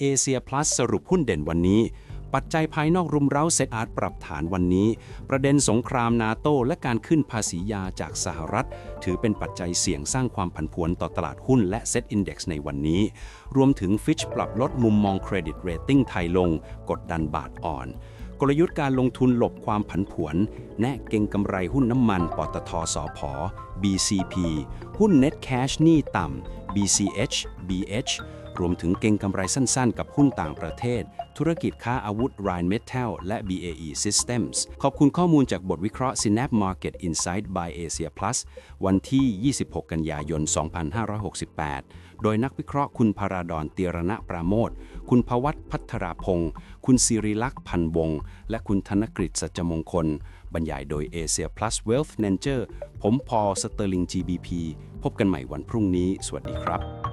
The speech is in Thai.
เอเชีย plus สรุปหุ้นเด่นวันนี้ ปัจจัยภายนอกรุมเร้าเซตอาร์ตปรับฐานวันนี้ ประเด็นสงครามนาโตและการขึ้นภาษียาจากสหรัฐ ถือเป็นปัจจัยเสี่ยงสร้างความผันผวนต่อตลาดหุ้นและเซตอินดี x ในวันนี้ รวมถึงฟิชปรับลดมุมมองเครดิตเรตติ้งไทยลง กดดันบาทอ่อน กลยุทธ์การลงทุนหลบความผันผวน แนะเก่งกำไรหุ้นน้ำมันปตทสพ BCP หุ้น Net Cash หนี้ต่ำ BCH BH รวมถึงเก่งกำไรสั้นๆ กับหุ้นต่างประเทศ ธุรกิจค้าอาวุธ Rhine Metal และ BAE Systems ขอบคุณข้อมูลจากบทวิเคราะห์ Synap Market Insight by Asia Plus วันที่ 26 กันยายน 2568 โดยนักวิเคราะห์คุณพาราดอนเตียรณะปราโมท คุณพวัตพัทราพงศ์ คุณสิริลักษณ์พันวงศ์ และคุณธนกฤษสัจมงคล บรรยายโดย Asia Plus Wealth Manager ผมพอสเตอร์ลิง GBP พบกันใหม่วันพรุ่งนี้ สวัสดีครับ